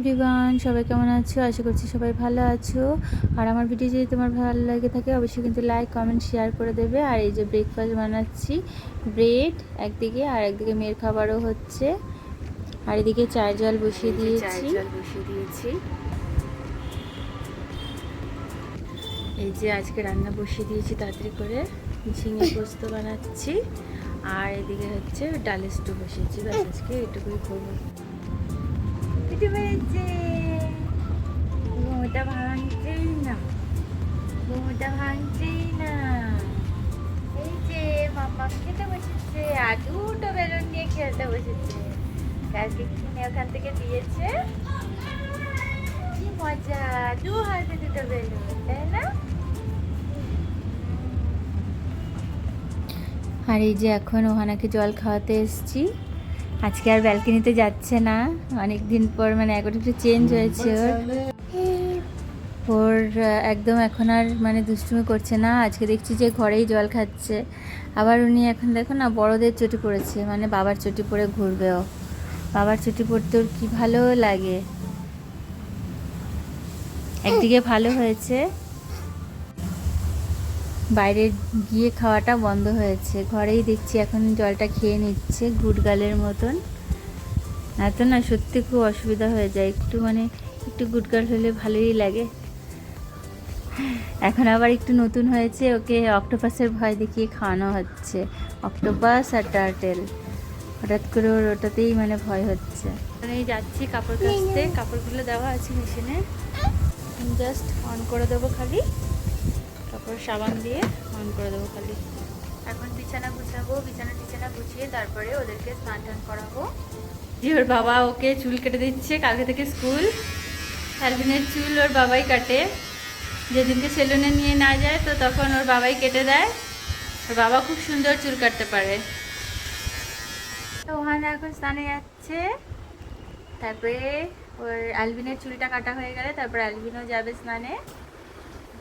Everyone সবাই কেমন আছো? আশা করছি সবাই ভালো আছো। আর আমার ভিডিও যদি তোমার ভালো লাগে থাকে অবশ্যই কিন্তু লাইক কমেন্ট শেয়ার করে দেবে। আর এই যে ব্রেকফাস্ট বানাচ্ছি ব্রেড একদিকে আর একদিকে মেয়ের খাবারও হচ্ছে। আর এদিকে চায়ের জল বসিয়ে দিয়েছি। জল বসিয়ে দিয়েছি। এই যে আজকে রান্না বসিয়ে দিয়েছি তাড়াতাড়ি করে। ঝিঙে পোস্ত বানাচ্ছি। আর এদিকে হচ্ছে ডাল স্টু বসিয়েছি। আজকে এটুকুই করব। ঘুমোটা ভাঙছেই না। ঘুমোটা ভাঙছেই না। এই যে মাম্মা খেতে বসেছে আর দুটো বেলুন নিয়ে খেলতে বসেছে। কালকে কিনে ওখান থেকে দিয়েছে। কি মজা, দু হাতে দুটো বেলুন, তাই না? আর এই যে এখন ওহানাকে জল খাওয়াতে এসেছি। আজকে আর ব্যালকনিতে যাচ্ছে না। অনেক দিন পর মানে এখন একটু চেঞ্জ হয়েছে ওর। ওর একদম এখন আর মানে দুষ্টুমি করছে না। আজকে দেখছি যে ঘরেই জল খাচ্ছে। আবার উনি এখন দেখো না বড়দের চটি পড়েছে। মানে বাবার চটি পরে ঘুরবে ও। বাবার চটি পড়তে ওর কী ভালো লাগে? একদিকে ভালো হয়েছে বাইরে গিয়ে খাওয়াটা বন্ধ হয়েছে। ঘরেই দেখছি এখন জলটা খেয়ে নিচ্ছে গুড়গালের মতন। এত না সত্যি খুব অসুবিধা হয়ে যায়। একটু মানে একটু গুড়গাল হলে ভালোই লাগে। এখন আবার একটু নতুন হয়েছে, ওকে অক্টোপাসের ভয় দেখিয়ে খাওয়ানো হচ্ছে। অক্টোপাস আর টার্টেল। হঠাৎ করে ওর ওটাতেই মানে ভয় হচ্ছে। এই যাচ্ছি কাপড় কাচতে। কাপড়গুলো দেওয়া আছে মেশিনে। জাস্ট অন করে দেবো খালি। তারপর সাবান দিয়ে অন করে দেবো খালি। এখন বিছানা গুছাবো বিছানা টিছানা গুছিয়ে তারপরে ওদেরকে স্নান টান করাবো। ওর বাবা ওকে চুল কেটে দিচ্ছে কালকে থেকে স্কুল। অ্যালবিনের চুল ওর বাবাই কাটে। যেদিনকে সেলুনে নিয়ে না যায় তো তখন ওর বাবাই কেটে দেয়। ওর বাবা খুব সুন্দর চুল কাটতে পারে। তো ওখানে এখন স্নানে যাচ্ছে। তারপরে ওর অ্যালবিনের চুলটা কাটা হয়ে গেলে তারপর অ্যালবিনও যাবে স্নানে।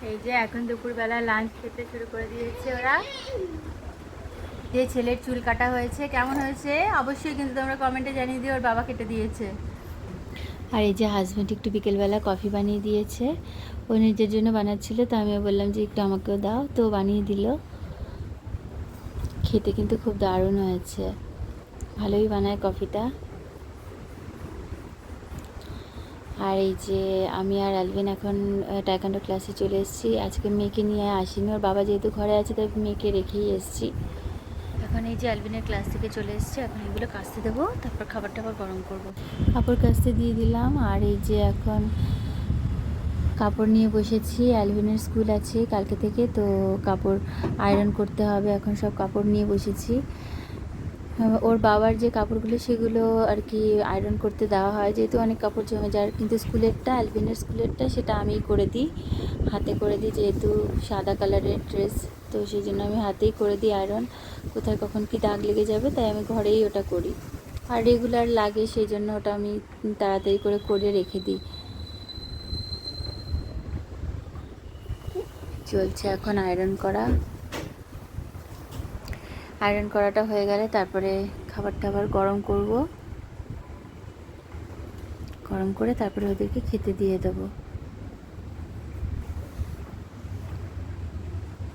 এই যে এখন দুপুরবেলা লাঞ্চ খেতে শুরু করে দিয়েছে ওরা। যে ছেলের চুল কাটা হয়েছে, কেমন হয়েছে? অবশ্যই কিন্তু তোমরা কমেন্টে জানিয়ে দিও, ওর বাবা কেটে দিয়েছে। আর এই যে হাজব্যান্ড একটু বিকেলবেলা কফি বানিয়ে দিয়েছে। ও নিজের জন্য বানাচ্ছিল, তো আমিও বললাম যে একটু আমাকেও দাও, তো বানিয়ে দিল। খেতে কিন্তু খুব দারুণ হয়েছে। ভালোই বানায় কফিটা আর এই যে আমি আর অ্যালভিন এখন টাইকান্ডো ক্লাসে চলে এসেছি। আজকে মেয়েকে নিয়ে আসিনি ওর বাবা যেহেতু ঘরে আছে তাই মেয়েকে রেখেই এসেছি। এখন এই যে অ্যালভিনের ক্লাস থেকে চলে এসেছি এখন এগুলো কাচতে দেবো তারপর খাবার টাবার গরম করব। কাপড় কাচতে দিয়ে দিলাম আর এই যে এখন কাপড় নিয়ে বসেছি। অ্যালভিনের স্কুল আছে কালকে থেকে তো কাপড় আয়রন করতে হবে এখন সব কাপড় নিয়ে বসেছি। ওর বাবার যে কাপড়গুলো, সেগুলো আর কি আয়রন করতে দেওয়া হয়। যেহেতু অনেক কাপড় জমে যায়, কিন্তু স্কুলেরটা অ্যালবিনের স্কুলেরটা, সেটা আমিই করে দিই। হাতে করে দিই, যেহেতু সাদা কালারের ড্রেস তো সেই জন্য আমি হাতেই করে দিই আয়রন কোথায় কখন কি দাগ লেগে যাবে, তাই আমি ঘরেই ওটা করি। আর রেগুলার লাগে, সেই জন্য ওটা আমি তাড়াতাড়ি করে করে রেখে দিই। চলছে এখন আয়রন করা। আয়রন করাটা হয়ে গেলে তারপরে খাবার টাবার গরম করব। গরম করে তারপরে ওদেরকে খেতে দিয়ে দেবো।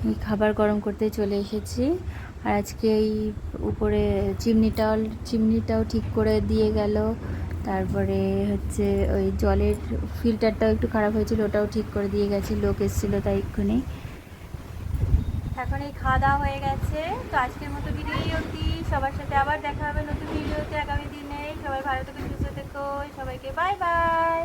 এই খাবার গরম করতে চলে এসেছি। আর আজকে এই উপরে চিমনিটাও চিমনিটাও ঠিক করে দিয়ে গেল। তারপরে হচ্ছে ওই জলের ফিল্টারটাও একটু খারাপ হয়েছিল, ওটাও ঠিক করে দিয়ে গেছে। লোক এসেছিল তাই এক্ষুনি। এখন এই খাওয়া দাওয়া হয়ে গেছে। তো আজকের মতো ভিডিও অবধি। সবার সাথে আবার দেখা হবে নতুন ভিডিওতে। আগামী দিনে। সবাই ভালো থেকো, সুস্থ থেকো। সবাইকে বাই বাই